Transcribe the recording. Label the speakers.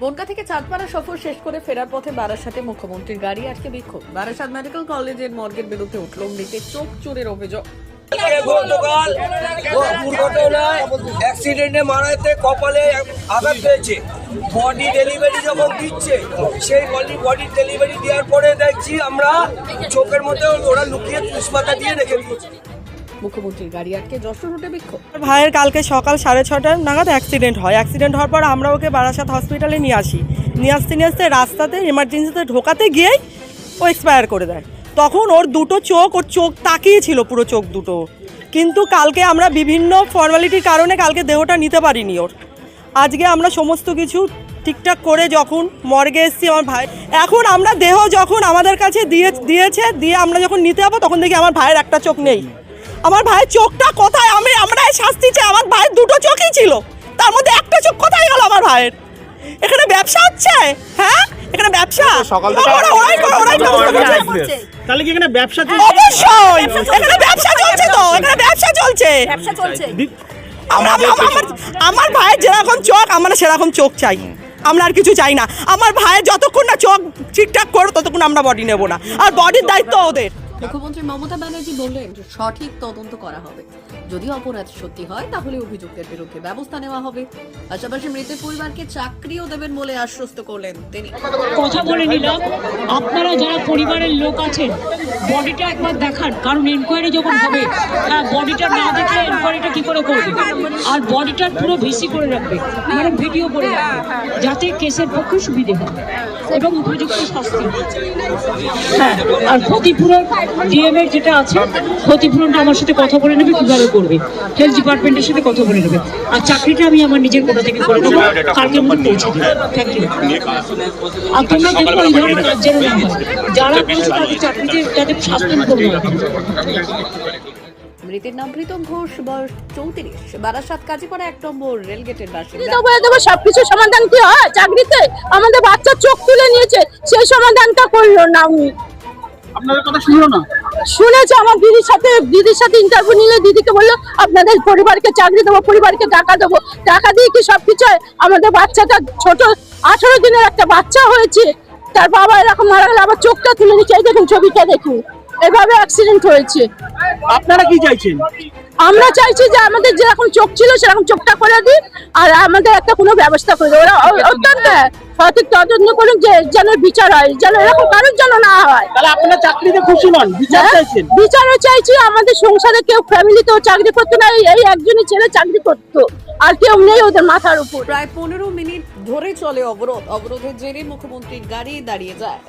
Speaker 1: বনগা থেকে চাঁদপাড়া সফর শেষ করে ফেরার পথে বারাসাতে মুখ্যমন্ত্রীর গাড়ি আজকে বিক্ষোভ। বারাসাত মেডিকেল কলেজের মর্গের বিরুদ্ধে উঠল মৃতের চোখ চোরের অভিযোগ।
Speaker 2: মারাতে কপালে আঘাত পেয়েছে। বডি ডেলিভারি দিচ্ছে, সেই বডি বডি ডেলিভারি দেওয়ার পরে দেখছি আমরা চোখের মধ্যে ওরা লুকিয়ে পুষ্পাতা দিয়ে রেখে দিয়েছে।
Speaker 1: মুখ্যমন্ত্রীর গাড়ি আটকে যশোর রুটে বিক্ষোভ।
Speaker 3: ভাইয়ের কালকে সকাল সাড়ে ছটার নাগাদ অ্যাক্সিডেন্ট হয়। অ্যাক্সিডেন্ট হওয়ার পর আমরা ওকে বারাসাত হসপিটালে নিয়ে আসি। নিয়ে আসতে নিয়ে আসতে রাস্তাতে এমার্জেন্সিতে ঢোকাতে গিয়েই ও এক্সপায়ার করে দেয়। তখন ওর দুটো চোখ, ওর চোখ তাকিয়েছিল পুরো চোখ দুটো। কিন্তু কালকে আমরা বিভিন্ন ফর্মালিটির কারণে কালকে দেহটা নিতে পারিনি ওর। আজকে আমরা সমস্ত কিছু ঠিকঠাক করে যখন মর্গে এসেছি, আমার ভাই এখন আমরা দেহ যখন আমাদের কাছে দিয়ে দিয়েছে, দিয়ে আমরা যখন নিতে যাব, তখন দেখি আমার ভাইয়ের একটা চোখ নেই। আমার ভাইয়ের চোখটা কোথায়? আমি আমরা শাস্তি চাই। আমার ভাইয়ের দুটো চোখই ছিল। তার মধ্যে একটা চোখ কোথায় গেল আমার ভাইয়ের? এখানে ব্যবসা হচ্ছে? হ্যাঁ? এখানে ব্যবসা?
Speaker 4: সকাল থেকে তাহলে কি এখানে ব্যবসা চলছে?
Speaker 3: অবশ্যই! এখানে ব্যবসা চলছে তো? এখানে ব্যবসা চলছে? ব্যবসা চলছে।
Speaker 4: আমাদের
Speaker 3: আমার আমার ভাইয়ের যেরকম চোখ আমরা সেরকম চোখ চাই। আমরা আর কিছু চাই না। আমার ভাইয়ের যতক্ষণ না চোখ ঠিকঠাক করো ততক্ষণ আমরা বডি নেব না। আর বডির দায়িত্ব ওদের।
Speaker 1: মুখ্যমন্ত্রী মমতা ব্যানার্জি বললেন যে সঠিক তদন্ত করা হবে। যদি অপরাধ সত্যি হয়, তাহলে অভিযুক্তের বিরুদ্ধে ব্যবস্থা নেওয়া হবে। পাশাপাশি মৃতের পরিবারকে চাকরিও দেবেন বলে আশ্বস্ত করলেন তিনি।
Speaker 5: কথা বলে নিলাম, আপনারা যারা পরিবারের লোক আছেন, বডিটা একবার দেখান, কারণ এনকোয়ারি যখন হবে হ্যাঁ বডিটা না দেখে এনকোয়ারিটা কি করে করবে? আর বডিটার পুরো ভিসি করে রাখবে মানে ভিডিও করে রাখবে, যাতে কেসের পক্ষে সুবিধে হয়, এবং উপযুক্ত শাস্তি হ্যাঁ আর ক্ষতিপূরণ ডিএমএর যেটা আছে ক্ষতিপূরণটা আমার সাথে কথা বলে নেবে কীভাবে করবে? হেলথ ডিপার্টমেন্টের সাথে কথা বলে নেবে। আর চাকরিটা আমি আমার নিজের কোথা থেকে করে নেব। কালকের মধ্যে পৌঁছে দেবো থ্যাংক ইউ আর তোমরা দেখো এই ধরনের কাজ যেন না যারা করছে তাদের চাকরিতে যাতে শাস্তি করবে
Speaker 1: মৃতের নাম প্রীতম ঘোষ বয়স চৌত্রিশ। বারাসাত কাজীপাড়া এক নম্বর রেলগেটের বাসিন্দা।
Speaker 6: বলে দেবো সবকিছু সমাধান কি হয়? চাকরিতে আমাদের বাচ্চার চোখ তুলে নিয়েছে সেই সমাধানটা করল না উনি।
Speaker 4: আপনাদের
Speaker 6: আমার দিদির সাথে দিদির সাথে ইন্টারভিউ নিলে দিদিকে বলল, আপনাদের পরিবারকে চাকরি দেবো, পরিবারকে টাকা দেবো। টাকা দিয়ে কি সবকিছু হয়? আমাদের বাচ্চাটা ছোট, আঠারো দিনের একটা বাচ্চা হয়েছে। তার বাবা এরকম মারা গেলে আবার চোখটা তুলে নিচ্ছে। দেখুন ছবিটা দেখুন। এভাবে অ্যাক্সিডেন্ট হয়েছে।
Speaker 4: আপনারা কি চাইছেন?
Speaker 6: আমরা চাইছি যে আমাদের যেরকম চোখ ছিল সেরকম চোখটা করে দিই আর আমাদের একটা কোনো ব্যবস্থা করে দিই। ওরা অত্যন্ত সঠিক তদন্ত করুন যে যেন বিচার হয় যেন এরকম কারোর জন্য না হয়।
Speaker 4: তাহলে আপনারা চাকরিতে খুশি নন বিচার
Speaker 6: হ্যাঁ?
Speaker 4: চাইছেন?
Speaker 6: বিচারও চাইছি আমাদের সংসারে কেউ ফ্যামিলিতেও চাকরি করতো না এই- এই একজনই ছেলে চাকরি করতো আর কেউ নেই ওদের মাথার উপর।
Speaker 1: প্রায় পনেরো মিনিট ধরে চলে অবরোধ অবরোধের জেরে মুখ্যমন্ত্রীর গাড়ি দাঁড়িয়ে যায়।